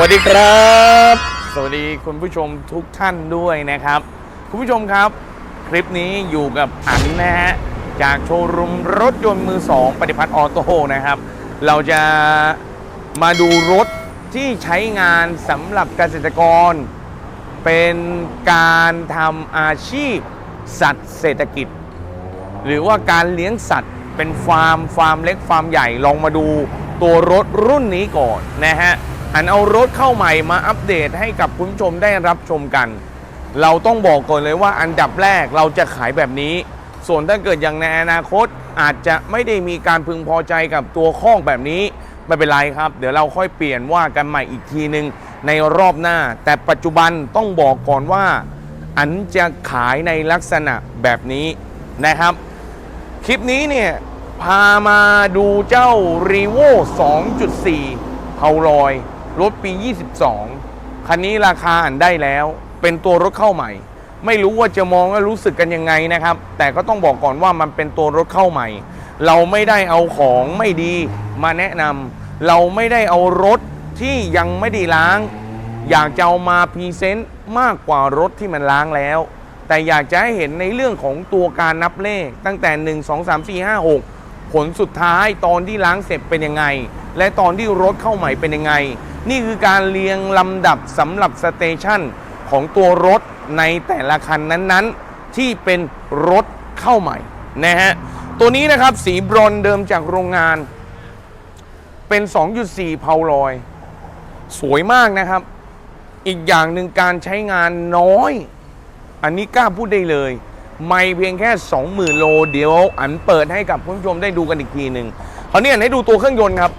วัสดีครับ สวัสดีคุณผู้ชมทุกท่านด้วยนะครับ คุณผู้ชมครับ คลิปนี้อยู่กับอันนะฮะจากโชว์รูมรถยนต์มือสองปฏิพัฒน์ออโต้นะครับ เราจะมาดูรถที่ใช้งานสำหรับเกษตรกร เป็นการทำอาชีพสัตว์เศรษฐกิจ หรือว่าการเลี้ยงสัตว์เป็นฟาร์มฟาร์มเล็กฟาร์มใหญ่ลองมาดูตัวรถรุ่นนี้ก่อนนะฮะ อันเอารถเข้าใหม่มาอัปเดตให้กับคุณผู้ชมได้รับชมกัน เราต้องบอกก่อนเลยว่าอันดับแรกเราจะขายแบบนี้ ส่วนถ้าเกิดอย่างในอนาคตอาจจะไม่ได้มีการพึงพอใจกับตัวข้องแบบนี้ไม่เป็นไรครับ เดี๋ยวเราค่อยเปลี่ยนว่ากันใหม่อีกทีหนึ่งในรอบหน้า แต่ปัจจุบันต้องบอกก่อนว่า อันจะขายในลักษณะแบบนี้นะครับ คลิปนี้เนี่ยพามาดูเจ้า r e v o 2.4เผาลอย รถปี 22 คันนี้ราคาอันได้แล้ว เป็นตัวรถเข้าใหม่ ไม่รู้ว่าจะมองและรู้สึกกันยังไงนะครับ แต่ก็ต้องบอกก่อนว่ามันเป็นตัวรถเข้าใหม่ เราไม่ได้เอาของไม่ดีมาแนะนำเราไม่ได้เอารถที่ยังไม่ได้ล้าง อยากจะเอามาพรีเซนต์มากกว่ารถที่มันล้างแล้ว แต่อยากจะให้เห็นในเรื่องของตัวการนับเลขตั้งแต่ 1 2 3 4 5 6 ผลสุดท้ายตอนที่ล้างเสร็จเป็นยังไง และตอนที่รถเข้าใหม่เป็นยังไง นี่คือการเรียงลำดับสำหรับสเตชันของตัวรถในแต่ละคันนั้นๆ ที่เป็นรถเข้าใหม่นะฮะตัวนี้นะครับสีบรอนเดิมจากโรงงาน เป็น 2.4 เพาลอย สวยมากนะครับ อีกอย่างหนึ่งการใช้งานน้อย อันนี้กล้าพูดได้เลย ไม่เพียงแค่ 20,000 โลเดี๋ยวอันเปิดให้กับผู้ชมได้ดูกันอีกทีหนึ่งคราวนี้อันให้ดูตัวเครื่องยนต์ครับ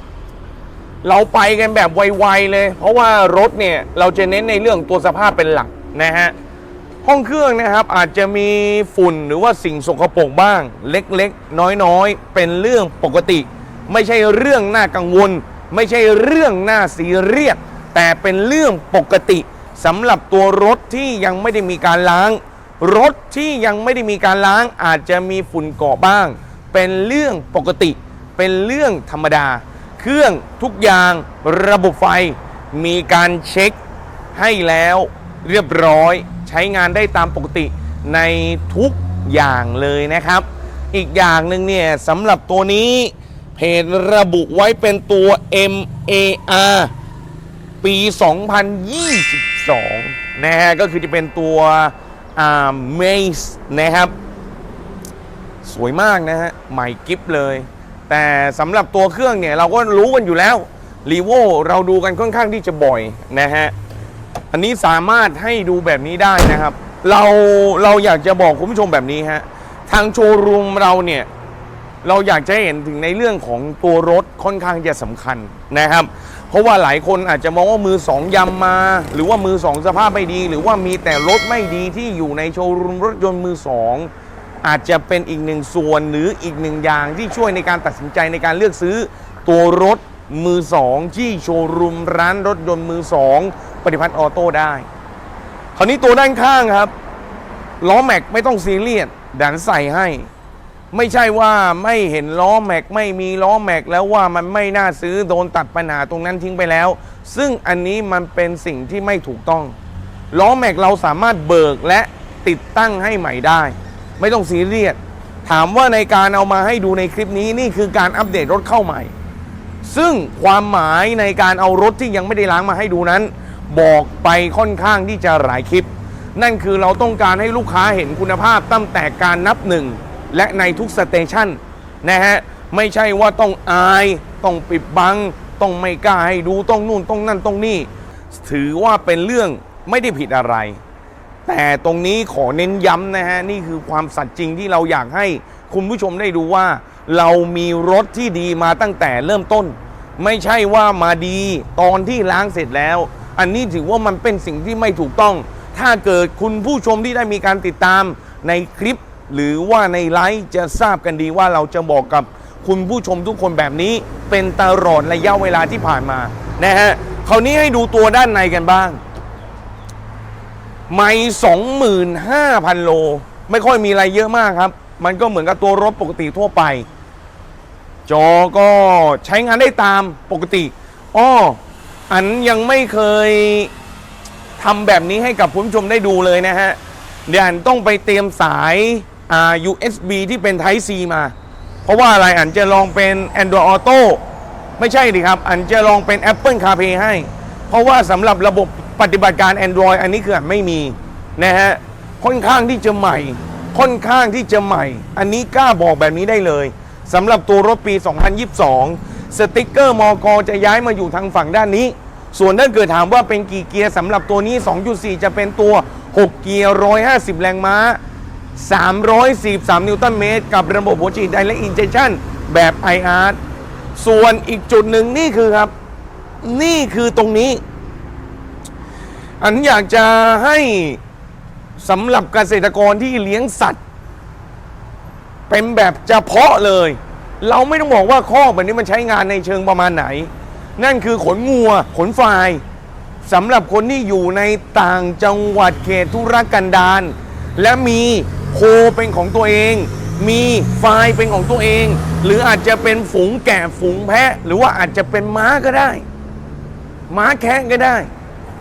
เราไปกันแบบไวๆเลย เพราะว่ารถเนี่ยเราจะเน้นในเรื่องตัวสภาพเป็นหลักนะฮะห้องเครื่องนะครับอาจจะมีฝุ่นหรือว่าสิ่งสกปรกบ้าง เล็กๆ น้อยๆ เป็นเรื่องปกติ ไม่ใช่เรื่องน่ากังวล ไม่ใช่เรื่องน่าซีเรียสแต่เป็นเรื่องปกติสำหรับตัวรถที่ยังไม่ได้มีการล้าง รถที่ยังไม่ได้มีการล้างอาจจะมีฝุ่นเกาะบ้าง เป็นเรื่องปกติ เป็นเรื่องธรรมดา เครื่องทุกอย่างระบบไฟ มีการเช็คให้แล้วเรียบร้อยใช้งานได้ตามปกติในทุกอย่างเลยนะครับ อีกอย่างหนึ่งเนี่ยสำหรับตัวนี้ เพจระบุไว้เป็นตัว MAR ปี 2022 นะฮะก็คือจะเป็นตัว อ่า Maze นะครับ สวยมากนะฮะ ใหม่กิฟเลย แต่สำหรับตัวเครื่องเนี่ย เราก็รู้กันอยู่แล้วรีโวเราดูกันค่อนข้างที่จะบ่อยนะฮะ อันนี้สามารถให้ดูแบบนี้ได้นะครับ เราเราอยากจะบอกคุณผู้ชมแบบนี้ฮะ ทางโชว์รูมเราเนี่ย เราอยากจะเห็นถึงในเรื่องของตัวรถค่อนข้างจะสำคัญนะครับ ราะว่าหลายคนอาจจะมองว่ามือสองยำมา หรือว่ามือสองสภาพไม่ดี หรือว่ามีแต่รถไม่ดีที่อยู่ในโชว์รูมรถยนต์มือสองอาจจะเป็นอีกหนึ่งส่วนหรืออีกหนึ่งอย่างที่ช่วยในการตัดสินใจในการเลือกซื้อตัวรถมือสองที่โชว์รูมร้านรถยนต์มือสองปฏิพัฒน์ออโต้ได้ คราวนี้ตัวด้านข้างครับล้อแม็กไม่ต้องซีเรียสดันใส่ให้ ไม่ใช่ว่าไม่เห็นล้อแม็กไม่มีล้อแม็กแล้วว่ามันไม่น่าซื้อโดนตัดปัญหาตรงนั้นทิ้งไปแล้ว ซึ่งอันนี้มันเป็นสิ่งที่ไม่ถูกต้องล้อแม็กเราสามารถเบิกและติดตั้งให้ใหม่ได้ ไม่ต้องซีเรียสถามว่าในการเอามาให้ดูในคลิปนี้นี่คือการอัปเดตรถเข้าใหม่ ซึ่งความหมายในการเอารถที่ยังไม่ได้ล้างมาให้ดูนั้น บอกไปค่อนข้างที่จะหลายคลิป นั่นคือเราต้องการให้ลูกค้าเห็นคุณภาพตั้งแต่การนับหนึ่ง และในทุกสเตชันนะฮะไม่ใช่ว่าต้องอายต้องปิดบัง ต้องไม่กล้าให้ดูต้องนู่นต้องนั่นต้องนี่ ถือว่าเป็นเรื่องไม่ได้ผิดอะไร แต่ตรงนี้ขอเน้นย้ำนะฮะ นี่คือความสัตย์จริงที่เราอยากให้คุณผู้ชมได้ดูว่า เรามีรถที่ดีมาตั้งแต่เริ่มต้น ไม่ใช่ว่ามาดีตอนที่ล้างเสร็จแล้ว อันนี้ถือว่ามันเป็นสิ่งที่ไม่ถูกต้อง ถ้าเกิดคุณผู้ชมที่ได้มีการติดตามในคลิป หรือว่าในไลฟ์จะทราบกันดีว่าเราจะบอกกับคุณผู้ชมทุกคนแบบนี้ เป็นตลอดระยะเวลาที่ผ่านมานะฮะคราวนี้ให้ดูตัวด้านในกันบ้าง ไม่สองหมื่นห้าพันโล ไม่ค่อยมีอะไรเยอะมากครับ มันก็เหมือนกับตัวรถปกติทั่วไป จอก็ใช้งานได้ตามปกติอ้ออันยังไม่เคยทำแบบนี้ให้กับคุณผู้ชมได้ดูเลยนะฮะเดี๋ยวอันต้องไปเตรียมสาย USB ที่เป็น Type C มา เพราะว่าอะไรอันจะลองเป็น Android Auto ไม่ใช่ดิครับ อันจะลองเป็น Apple CarPlay ให้ เพราะว่าสำหรับระบบปฏิบัติการ Android อันนี้คืออันไม่มีนะฮะค่อนข้างที่จะใหม่ ค่อนข้างที่จะใหม่ อันนี้กล้าบอกแบบนี้ได้เลยสำหรับตัวรถปี 2022 สติกเกอร์มอกจะย้ายมาอยู่ทางฝั่งด้านนี้ ส่วนถ้าเกิดถามว่าเป็นกี่เกียร์สำหรับตัวนี้ 2.4 จะเป็นตัว 6 เกียร์ 150 แรงม้า 343 นิวตันเมตร กับระบบหัวฉีดไดและอินเจชันแบบ IR ส่วนอีกจุดหนึ่งนี่คือครับ นี่คือตรงนี้ อันอยากจะให้สำหรับเกษตรกรที่เลี้ยงสัตว์ เป็นแบบเฉพาะเลย เราไม่ต้องบอกว่าข้อแบบนี้มันใช้งานในเชิงประมาณไหน นั่นคือขนงัว ขนควายสำหรับคนที่อยู่ในต่างจังหวัดเขตธุรกันดารและมี โคเป็นของตัวเอง มีควายเป็นของตัวเอง หรืออาจจะเป็นฝูงแกะฝูงแพะ หรือว่าอาจจะเป็นม้าก็ได้ ม้าแคะก็ได้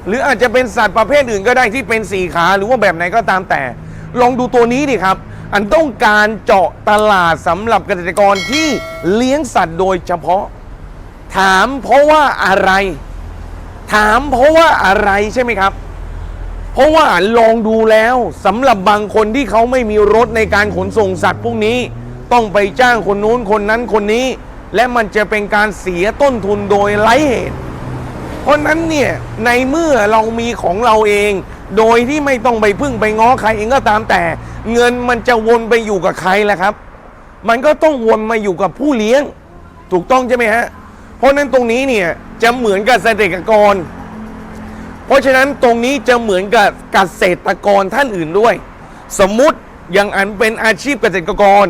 หรืออาจจะเป็นสัตว์ประเภทอื่นก็ได้ที่เป็นสี่ขา หรือว่าแบบไหนก็ตามแต่ ลองดูตัวนี้ดิครับ อันต้องการเจาะตลาดสำหรับเกษตรกรที่เลี้ยงสัตว์โดยเฉพาะ ถามเพราะว่าอะไร ถามเพราะว่าอะไรใช่ไหมครับ เพราะว่าลองดูแล้วสำหรับบางคนที่เขาไม่มีรถในการขนส่งสัตว์พวกนี้ ต้องไปจ้างคนนู้นคนนั้นคนนี้ และมันจะเป็นการเสียต้นทุนโดยไร้เหตุ เพราะนั้นเนี่ยในเมื่อเรามีของเราเอง โดยที่ไม่ต้องไปพึ่งไปง้อใครเองก็ตามแต่ เงินมันจะวนไปอยู่กับใครล่ะครับ มันก็ต้องวนมาอยู่กับผู้เลี้ยง ถูกต้องใช่ไหมฮะเพราะฉะนั้นตรงนี้เนี่ยจะเหมือนกับเกษตรกร เพราะฉะนั้นตรงนี้จะเหมือนกับเกษตรกรท่านอื่นด้วย สมมุติอย่างอันเป็นอาชีพเกษตรกร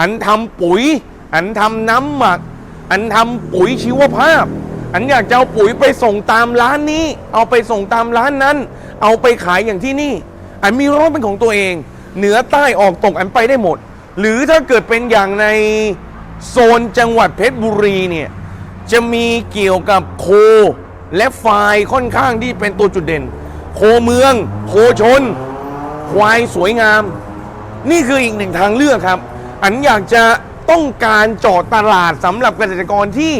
อันทำปุ๋ย อันทำน้ำหมัก อันทำปุ๋ยชีวภาพ อันอยากจะเอาปุ๋ยไปส่งตามร้านนี้ เอาไปส่งตามร้านนั้น เอาไปขายอย่างที่นี่ อันมีรถเป็นของตัวเอง เหนือใต้ออกตกอันไปได้หมด หรือถ้าเกิดเป็นอย่างในโซนจังหวัดเพชรบุรีเนี่ยจะมีเกี่ยวกับโค และไฟล์ค่อนข้างที่เป็นตัวจุดเด่น โคเมือง โคชน ควายสวยงาม นี่คืออีกหนึ่งทางเลือกครับ อันอยากจะต้องการเจาะตลาดสำหรับเกษตรกรที่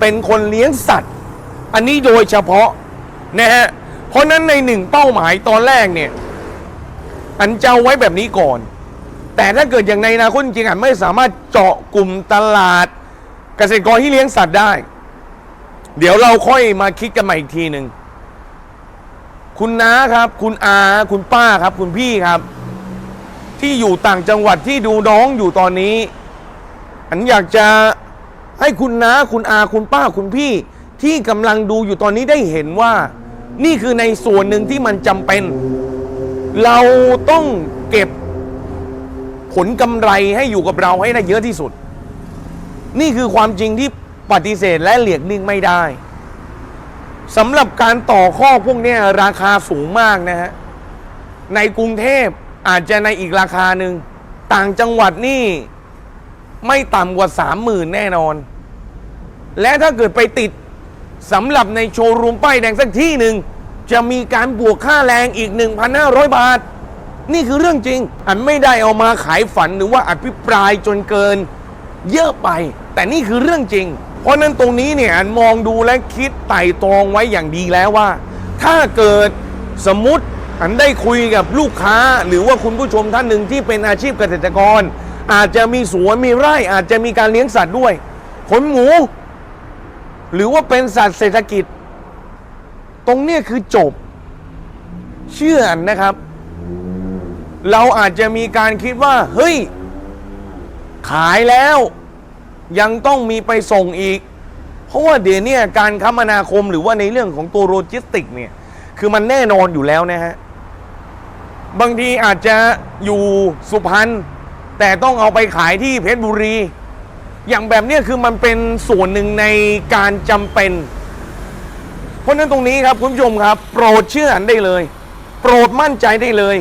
เป็นคนเลี้ยงสัตว์ อันนี้โดยเฉพาะนะฮะเพราะนั้นในหนึ่งเป้าหมายตอนแรกเนี่ย อันจะไว้แบบนี้ก่อน แต่ถ้าเกิดอย่างในอนาคตจริงอันไม่สามารถเจาะกลุ่มตลาด เกษตรกรที่เลี้ยงสัตว์ได้ เดี๋ยวเราค่อยมาคิดกันใหม่อีกทีหนึ่งคุณน้าครับ คุณอาคุณป้าครับ คุณพี่ครับ ที่อยู่ต่างจังหวัดที่ดูน้องอยู่ตอนนี้ อันอยากจะให้คุณน้าคุณอาคุณป้าคุณพี่ ที่กำลังดูอยู่ตอนนี้ได้เห็นว่า นี่คือในส่วนหนึ่งที่มันจำเป็น เราต้องเก็บผลกำไรให้อยู่กับเราให้ได้เยอะที่สุด นี่คือความจริงที่ ปฏิเสธและเหลียกนิ่งไม่ได้สำหรับการต่อข้อพวกนี้ราคาสูงมากนะฮะ ในกรุงเทพอาจจะในอีกราคาหนึ่ง ต่างจังหวัดนี่ไม่ต่ำกว่าสามหมื่นแน่นอน และถ้าเกิดไปติดสำหรับในโชว์รูมป้ายแดงสักที่หนึ่ง จะมีการบวกค่าแรงอีก 1,500 บาท นี่คือเรื่องจริง อันไม่ได้เอามาขายฝันหรือว่าอภิปรายจนเกินเยอะไป แต่นี่คือเรื่องจริง เพราะนั้นตรงนี้เนี่ยอันมองดูและคิดไต่ตรองไว้อย่างดีแล้วว่า ถ้าเกิดสมมติอันได้คุยกับลูกค้า หรือว่าคุณผู้ชมท่านหนึ่งที่เป็นอาชีพเกษตรกร อาจจะมีสวนมีไร่อาจจะมีการเลี้ยงสัตว์ด้วยขนหมู หรือว่าเป็นสัตว์เศรษฐกิจ ตรงเนี้คือจบ เชื่ออันนะครับ เราอาจจะมีการคิดว่า เฮ้ย ขายแล้ว ยังต้องมีไปส่งอีก เพราะว่าเดี๋ยวนี้การคมนาคมหรือว่าในเรื่องของตัวโลจิสติกเนี่ย คือมันแน่นอนอยู่แล้วนะฮะ บางทีอาจจะอยู่สุพรรณแต่ต้องเอาไปขายที่เพชรบุรี อย่างแบบเนี้ยคือมันเป็นส่วนหนึ่งในการจำเป็น เพราะฉะนั้นตรงนี้ครับคุณผู้ชมครับ โปรดเชื่ออันได้เลย โปรดมั่นใจได้เลย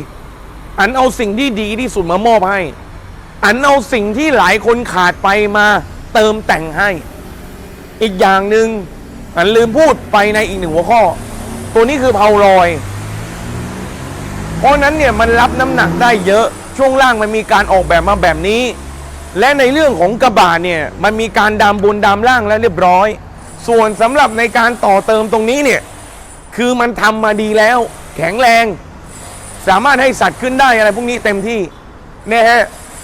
อันเอาสิ่งที่ดีที่สุดมามอบให้ อันเอาสิ่งที่หลายคนขาดไปมา เติมแต่งให้ อีกอย่างหนึ่งอันลืมพูดไปในอีกหนึ่งหัวข้อ ตัวนี้คือเพาลอย เพราะนั้นเนี่ยมันรับน้ำหนักได้เยอะช่วงล่างมันมีการออกแบบมาแบบนี้ และในเรื่องของกระบะเนี่ยมันมีการดามบนดามล่างแล้วเรียบร้อย ส่วนสำหรับในการต่อเติมตรงนี้เนี่ยคือมันทำมาดีแล้ว แข็งแรง สามารถให้สัตว์ขึ้นได้อะไรพวกนี้เต็มที่เนะฮะ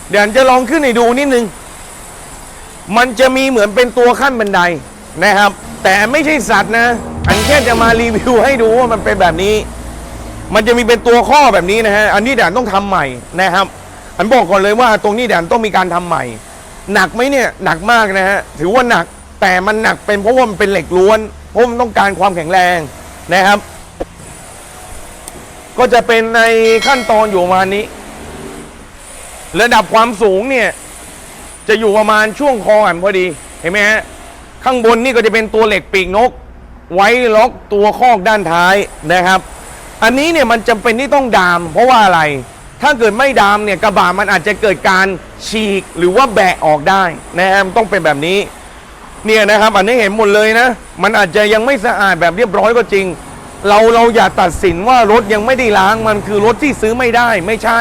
เดี๋ยวจะลองขึ้นให้ดูนิดนึง มันจะมีเหมือนเป็นตัวขั้นบันไดนะครับ แต่ไม่ใช่สัตว์นะ อันแค่จะมารีวิวให้ดูว่ามันเป็นแบบนี้ มันจะมีเป็นตัวข้อแบบนี้นะฮะ อันนี้เดี๋ยวต้องทำใหม่นะครับ อันบอกก่อนเลยว่าตรงนี้เดี๋ยวต้องมีการทำใหม่ หนักไหมเนี่ยหนักมากนะฮะ ถือว่าหนัก แต่มันหนักเป็นเพราะว่ามันเป็นเหล็กล้วน เพราะมันต้องการความแข็งแรงนะครับ ก็จะเป็นในขั้นตอนอยู่ประมาณนี้ ระดับความสูงเนี่ย จะอยู่ประมาณช่วงคออันพอดีเห็นไหมฮะข้างบนนี่ก็จะเป็นตัวเหล็กปีกนก ไว้ล็อกตัวคอกด้านท้ายนะครับ อันนี้เนี่ยมันจำเป็นที่ต้องดาม เพราะว่าอะไร ถ้าเกิดไม่ดามเนี่ยกระบะมันอาจจะเกิดการฉีกหรือว่าแบะออกได้นะครับต้องเป็นแบบนี้เนี่ยนะครับอันนี้เห็นหมดเลยนะ มันอาจจะยังไม่สะอาดแบบเรียบร้อยก็จริง เราเราอย่าตัดสินว่ารถยังไม่ได้ล้างมันคือรถที่ซื้อไม่ได้ไม่ใช่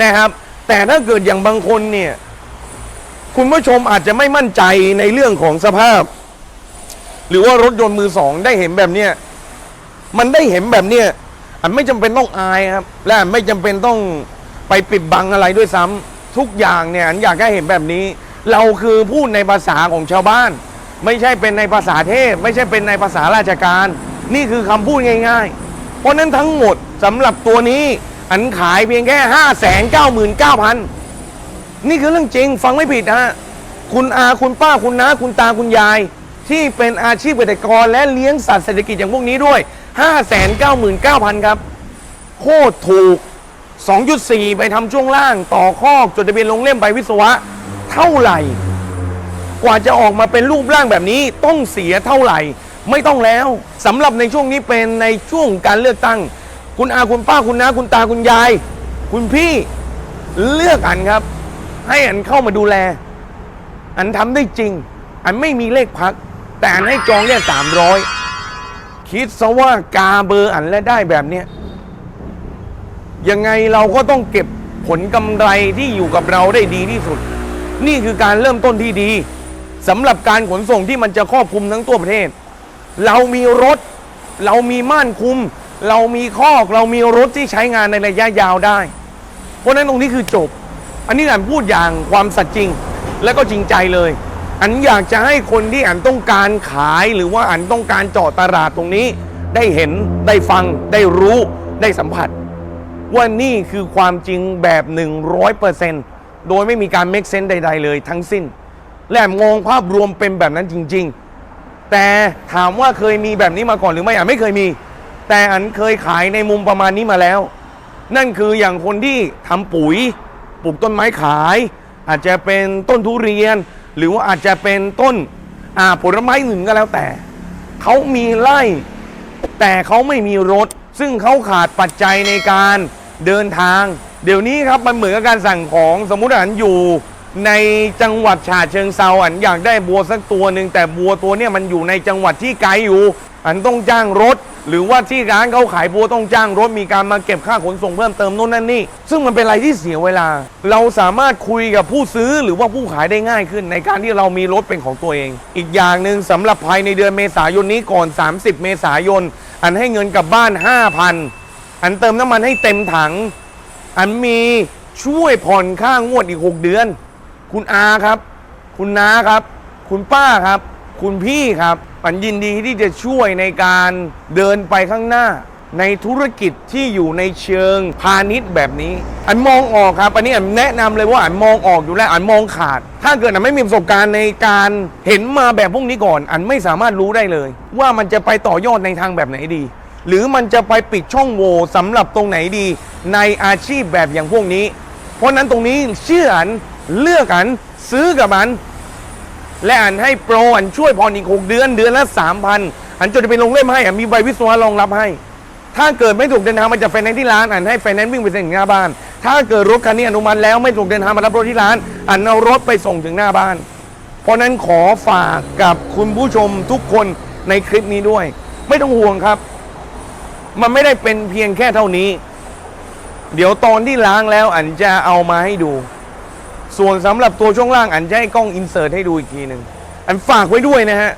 นะครับ แต่ถ้าเกิดอย่างบางคนเนี่ย คุณผู้ชมอาจจะไม่มั่นใจในเรื่องของสภาพ หรือว่ารถยนต์มือสองได้เห็นแบบเนี้ยมันได้เห็นแบบเนี้ยอันไม่จำเป็นต้องอายครับ และอันไม่จำเป็นต้องไปปิดบังอะไรด้วยซ้ำทุกอย่างเนี่ยอันอยากให้เห็นแบบนี้ เราคือพูดในภาษาของชาวบ้าน ไม่ใช่เป็นในภาษาเทพ ไม่ใช่เป็นในภาษาราชการ นี่คือคำพูดง่าย ๆ เพราะฉะนั้นทั้งหมดสำหรับตัวนี้อันขายเพียงแค่ห้าแสนเก้าหมื่นเก้าพัน นี่คือเรื่องจริงฟังไม่ผิดนะฮะคุณอาคุณป้าคุณน้าคุณตาคุณยาย ที่เป็นอาชีพเกษตรกรและเลี้ยงสัตว์เศรษฐกิจอย่างพวกนี้ด้วย 599,000 ครับ โคตรถูก 2.4 ไปทำช่วงล่าง ต่อคอกจดทะเบียนลงเล่มใบวิศวะ เท่าไหร่ กว่าจะออกมาเป็นรูปร่างแบบนี้ต้องเสียเท่าไหร่ ไม่ต้องแล้วสำหรับในช่วงนี้เป็นในช่วงการเลือกตั้ง คุณอาคุณป้าคุณน้าคุณตาคุณยาย คุณพี่เลือกอันครับ ให้อันเข้ามาดูแล อันทำได้จริง อันไม่มีเลขพัก แต่อันให้จองแค่สามร้อยคิดซะว่ากาเบอร์อันและได้แบบเนี้ยยังไงเราก็ต้องเก็บผลกำไรที่อยู่กับเราได้ดีที่สุด นี่คือการเริ่มต้นที่ดีสำหรับการขนส่งที่มันจะครอบคลุมทั้งตัวประเทศ เรามีรถ เรามีม่านคุม เรามีคอก เรามีรถที่ใช้งานในระยะยาวได้ เพราะฉะนั้นตรงนี้คือจบ อันนี้อันพูดอย่างความสัตย์จริง และก็จริงใจเลย อันอยากจะให้คนที่อันต้องการขายหรือว่าอันต้องการเจาะตลาดตรงนี้ ได้เห็นได้ฟังได้รู้ได้สัมผัส ว่านี่คือความจริงแบบ 100%โดยไม่มีการเมคเซนใด ๆ เลยทั้งสิ้น และมองภาพรวมเป็นแบบนั้นจริง ๆ แต่ถามว่าเคยมีแบบนี้มาก่อนหรือไม่อะไม่เคยมี แต่อันเคยขายในมุมประมาณนี้มาแล้ว นั่นคืออย่างคนที่ทำปุ๋ย ปลูกต้นไม้ขาย อาจจะเป็นต้นทุเรียน หรือว่าอาจจะเป็นต้นผลไม้อื่นก็แล้วแต่ เขามีไร่ แต่เขาไม่มีรถ ซึ่งเขาขาดปัจจัยในการเดินทาง เดี๋ยวนี้ครับมันเหมือนกับการสั่งของสมมุติอันอยู่ในจังหวัดฉะเชิงเซาอันอยากได้บัวสักตัวหนึ่งแต่บัวตัวเนี้ยมันอยู่ในจังหวัดที่ไกลอยู่ อันต้องจ้างรถ หรือว่าที่ร้านเขาขายบัวต้องจ้างรถมีการมาเก็บค่าขนส่งเพิ่มเติมโน่นนั่นนี่ ซึ่งมันเป็นอะไรที่เสียเวลา เราสามารถคุยกับผู้ซื้อหรือว่าผู้ขายได้ง่ายขึ้น ในการที่เรามีรถเป็นของตัวเอง อีกอย่างหนึ่งสำหรับภายในเดือนเมษายนนี้ก่อน 30 เมษายน อันให้เงินกลับบ้าน 5,000 อันเติมน้ำมันให้เต็มถัง อันมีช่วยผ่อนค่างวดอีก 6 เดือน คุณอาครับ คุณน้าครับ คุณป้าครับ คุณพี่ครับอันยินดีที่จะช่วยในการเดินไปข้างหน้า ในธุรกิจที่อยู่ในเชิงพาณิชย์แบบนี้ อันมองออกครับ อันนี้อันแนะนำเลยว่าอันมองออกอยู่แล้วอันมองขาด ถ้าเกิดอันไม่มีประสบการณ์ในการเห็นมาแบบพวกนี้ก่อน อันไม่สามารถรู้ได้เลย ว่ามันจะไปต่อยอดในทางแบบไหนดี หรือมันจะไปปิดช่องโหว่สำหรับตรงไหนดี ในอาชีพแบบอย่างพวกนี้ เพราะฉะนั้นตรงนี้เชื่ออันเลือกอันซื้อกับอัน และอันให้โปรอันช่วยผ่อนอีก 6 เดือนเดือนละ 3,000 อันจนจะเป็นลงเล่มให้อันมีใบวิศวะรองรับให้ ถ้าเกิดไม่ถูกเดินทางมาจากไฟแนนซ์ที่ร้านอันให้ไฟแนนซ์วิ่งไปส่งถึงหน้าบ้าน ถ้าเกิดรถคันนี้อนุมัติแล้วไม่ถูกเดินทางมารับรถที่ร้าน อันเอารถไปส่งถึงหน้าบ้าน เพราะนั้นขอฝากกับคุณผู้ชมทุกคนในคลิปนี้ด้วย ไม่ต้องห่วงครับ มันไม่ได้เป็นเพียงแค่เท่านี้ เดี๋ยวตอนที่ล้างแล้วอันจะเอามาให้ดู ส่วนสำหรับตัวช่วงล่างอันจะให้กล้องอินเสิร์ตให้ดูอีกทีหนึ่งอันฝากไว้ด้วยนะฮะ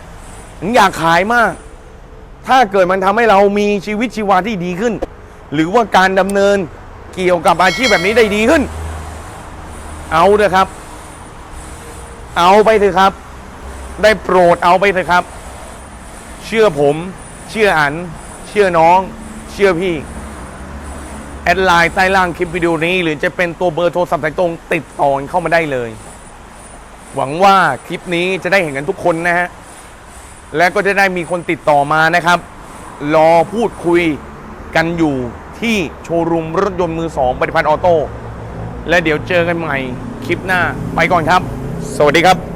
อันอยากขายมาก ถ้าเกิดมันทำให้เรามีชีวิตชีวาที่ดีขึ้น หรือว่าการดำเนินเกี่ยวกับอาชีพแบบนี้ได้ดีขึ้น เอาเถอะครับ เอาไปเถอะครับ ได้โปรดเอาไปเถอะครับ เชื่อผม เชื่ออัน เชื่อน้อง เชื่อพี่ แอดไลน์ใต้ล่างคลิปวิดีโอนี้ หรือจะเป็นตัวเบอร์โทรศัพท์สายตรงติดต่อเข้ามาได้เลย หวังว่าคลิปนี้จะได้เห็นกันทุกคนนะฮะ และก็จะได้มีคนติดต่อมานะครับ รอพูดคุยกันอยู่ที่โชว์รูมรถยนต์มือสองปฏิพันธ์ออโต้และเดี๋ยวเจอกันใหม่คลิปหน้าไปก่อนครับ สวัสดีครับ